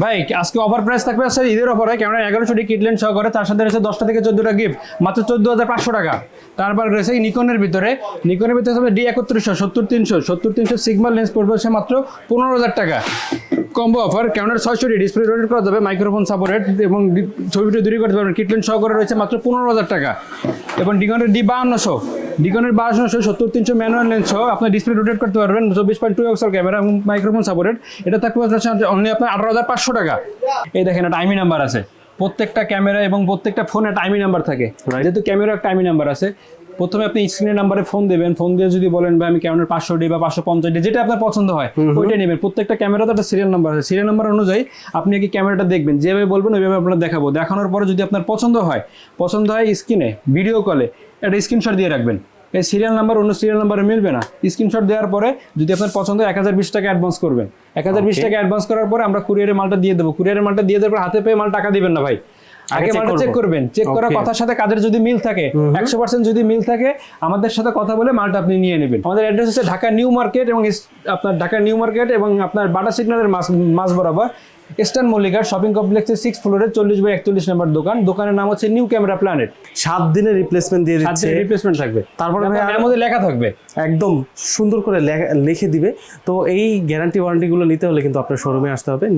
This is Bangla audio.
ভাই, আজকে অফার প্রাইস থাকবে আছে ঈদের অফারে ক্যামেরা এগারোশো ডি কিটলেন সহ করে তার সাথে রয়েছে দশটা থেকে চোদ্দটা গিফট মাত্র চোদ্দ হাজার পাঁচশো টাকা। তারপর রয়েছে নিকনের ভিতরে নিকনের ভিতরে হবে ডি একত্রিশশো, সত্তর তিনশো সত্তর তিনশো সিগমাল লেন্স পড়বে হচ্ছে মাত্র পনেরো হাজার টাকা। কম্বো অফার ক্যামেরার ছয়শো ডি ডিসপ্লে রোটেট করা যাবে মাইক্রোফোন সাপোর্টেড এবং ছবিটা দূরী করতে পারবেন কিটলেন সহ করে রয়েছে মাত্র পনেরো হাজার টাকা। এবং ডিকনের ডি বাহান্নশো। ডিকনের নশো সত্তর তিনশো ম্যানুয়াল লেন্স সহ আপনার ডিসপ্লে রোটেট করতে পারবেন। চব্বিশ পয়েন্ট টু এক্সেল ক্যামেরা এবং মাইক্রোফোন সাপোর্টেড এটা থাকবে অনলি আপনার আঠারো হাজার পাঁচশো টাকা। এই দেখেন একটা আইমি নাম্বার আছে। প্রত্যেকটা ক্যামেরা এবং প্রত্যেকটা ফোনে একটা আইমি নাম্বার থাকে। যেহেতু ক্যামেরা একটা আইমি নাম্বার আছে প্রথমে আপনি স্ক্রিনের নাম্বারে ফোন দেবেন ফোন দিয়ে যদি বলেন ভাই আমি ক্যামেরার পাঁচশো ডি বা পাঁচশো পঞ্চাশ ডি যেটা আপনার পছন্দ হয় ওইটা নেবেন। প্রত্যেকটা ক্যামেরাতে একটা সিরিয়াল নাম্বার আছে। সিরিয়াল নাম্বার অনুযায়ী আপনি কি ক্যামেরাটা দেখবেন। যেভাবে বলবেন ওইভাবে আপনার দেখাবো। দেখানোর পরে যদি আপনার পছন্দ হয় পছন্দ হয় স্ক্রিনে ভিডিও কলে একটা স্ক্রিনশট দিয়ে রাখবেন। এই সিরিয়াল নাম্বার অন্য সিরিয়াল নাম্বারে মিলবে না। স্ক্রিনশট দেওয়ার পরে যদি আপনার পছন্দ হয় এক হাজার বিশ টাকা অ্যাডভান্স করবেন। এক হাজার বিশ টাকা অ্যাডভান্স করার পরে আমরা কুরিয়ারের মালটা দিয়ে দেবো। কুরিয়ারের মালটা দিয়ে দেওয়ার পর হাতে পেয়ে মাল টাকা দিবেন না ভাই। আগে মালটা চেক করবেন। চেক করার কথার সাথে কাজের যদি মিল থাকে একশো পার্সেন্ট যদি মিল থাকে আমাদের সাথে কথা বলে মালটা আপনি নিয়ে নেবেন। আমাদের অ্যাড্রেস হচ্ছে ঢাকা নিউ মার্কেট এবং আপনার ঢাকা নিউ মার্কেট এবং আপনার বাটা সিগন্যালের মাস বরাবর। ইস্টার্ন মল্লিকার শপিং কমপ্লেক্সের সিক্স ফ্লোরে চল্লিশ বাই একচল্লিশ নম্বর দোকান। দোকানের নাম হচ্ছে নিউ ক্যামেরা প্ল্যানেট সাত দিনের রিপ্লেসমেন্ট দিয়ে দিচ্ছে। রিপ্লেসমেন্ট থাকবে। তারপরে এর মধ্যে লেখা থাকবে। একদম সুন্দর করে লেখা- লিখে দিবে। তো এই গ্যারান্টি ওয়ারেন্টিগুলো নিতে হলে কিন্তু আপনার শোরুমে আসতে হবে।